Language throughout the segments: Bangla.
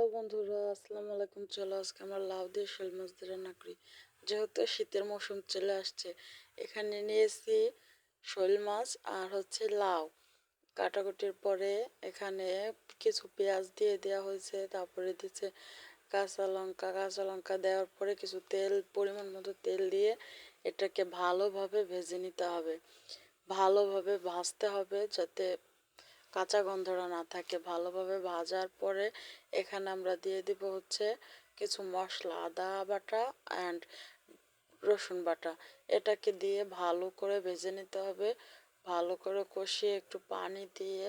হ্যালো বন্ধুরা, আসসালামু আলাইকুম, চলো আজকে আমরা লাউ দিয়ে শোল মাছ দিয়ে রান্না করি যেহেতু শীতের মৌসুম চলে আসছে, এখানে নিয়েছি শোল মাছ আর হচ্ছে লাউ। কাটাকুটির পরে এখানে কিছু পেঁয়াজ দিয়ে দেওয়া হয়েছে, তারপরে দিচ্ছে কাঁচা লঙ্কা। কাঁচা লঙ্কা দেওয়ার পরে কিছু তেল, পরিমাণ মতো তেল দিয়ে এটাকে ভালোভাবে ভেজে নিতে হবে। ভালোভাবে ভাজতে হবে যাতে কাঁচা গন্ধটা না থাকে, ভালোভাবে ভাজার পরে এখানে আমরা দিয়ে দিব হচ্ছে কিছু মশলা, আদা বাটা অ্যান্ড রসুন বাটা। এটাকে দিয়ে ভালো করে ভেজে নিতে হবে। ভালো করে কষিয়ে একটু পানি দিয়ে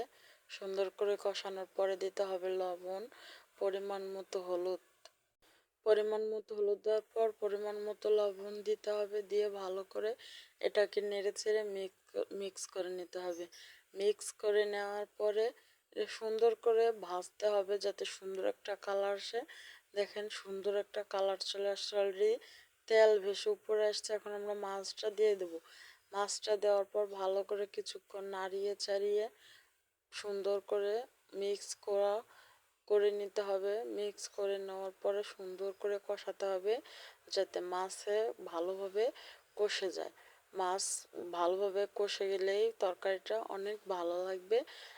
সুন্দর করে কষানোর পরে দিতে হবে লবণ, পরিমাণ মতো হলুদ। পরিমাণ মতো হলুদ দেওয়ার পর পরিমাণ মতো লবণ দিতে হবে, দিয়ে ভালো করে এটাকে নেড়ে চেড়ে মিক্স করে নিতে হবে। মিক্স করে নেওয়ার পরে সুন্দর করে ভাজতে হবে যাতে সুন্দর একটা কালার আসে। দেখেন সুন্দর একটা কালার চলে আসছে অলরেডি তেল ভেসে উপরে আসছে, এখন আমরা মাছটা দিয়ে দেবো। মাছটা দেওয়ার পর ভালো করে কিছুক্ষণ নাড়িয়ে চাড়িয়ে সুন্দর করে মিক্স করা, করে নিতে হবে। মিক্স করে নেওয়ার পরে সুন্দর করে কষাতে হবে যাতে মাছে ভালোভাবে কষে যায়। মাছ ভালোভাবে কষে গেলেই তরকারিটা অনেক ভালো লাগবে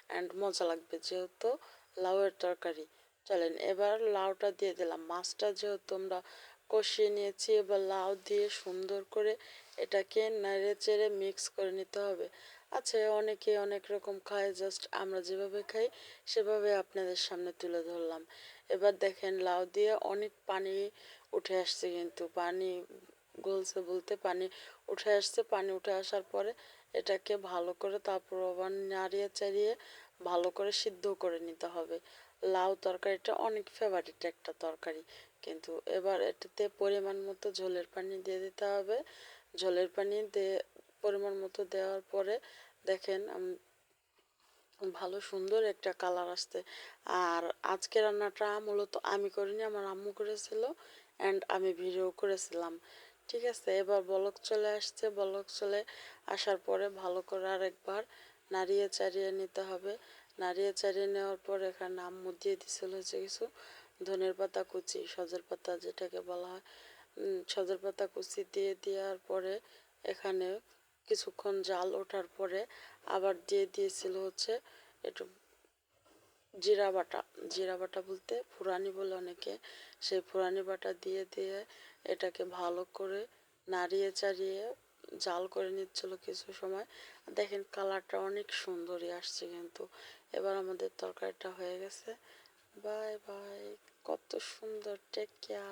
অ্যান্ড মজা লাগবে যেহেতু লাউয়ের তরকারি। চলেন, এবার লাউটা দিয়ে দিলাম। মাছটা যেহেতু আমরা কষিয়ে নিয়েছি, এবার লাউ দিয়ে সুন্দর করে এটাকে নেড়ে চেড়ে মিক্স করে নিতে হবে। আচ্ছা অনেকে অনেক রকম খায় জাস্ট আমরা যেভাবে খাই, সেভাবে আপনাদের সামনে তুলে ধরলাম। এবার দেখেন, লাউ দিয়ে অনেক পানি উঠে আসছে কিন্তু, পানি গলছে বলতে পানি উঠে আসছে। পানি উঠে আসার পরে এটাকে ভালো করে তারপর আবার নাড়িয়ে চাড়িয়ে ভালো করে সিদ্ধ করে নিতে হবে। লাউ তরকারিটা অনেক ফেভারিট একটা তরকারি। কিন্তু এবার এটাতে পরিমাণ মতো ঝোলের পানি দিয়ে দিতে হবে। ঝোলের পানি দিয়ে পরিমাণ মতো দেওয়ার পরে দেখেন ভালো সুন্দর একটা কালার আসতে আর আজকে রান্নাটা মূলত আমি করিনি, আমার আম্মু করেছিল অ্যান্ড আমি ভিডিও করেছিলাম। ঠিক আছে, এবার বলক চলে আসছে, বলক চলে আসার পরে ভালো করে আরেকবার নাড়িয়ে চাড়িয়ে নিতে হবে। নাড়িয়ে চাড়িয়ে নেওয়ার পর এখানে আম্মু দিয়ে দিছিল হচ্ছে কিছু, ধনের পাতা কুচি, সজের পাতা যেটাকে বলা হয়। সজের পাতা কুচি দিয়ে দেওয়ার পরে এখানে কিছুক্ষণ জাল ওঠার পরে আবার দিয়ে দিয়েছিল হচ্ছে একটু জিরা বাটা জিরা বাটা বলতে ফুরানি বলে অনেকে। সেই ফুরানি বাটা দিয়ে দিয়ে এটাকে ভালো করে নাড়িয়ে চাড়িয়ে জাল করে নিচ্ছিল কিছু সময়। দেখেন কালারটা অনেক সুন্দরই আসছে কিন্তু। এবার আমাদের তরকারিটা হয়ে গেছে। বাই বাই, কত সুন্দর টেক কেয়ার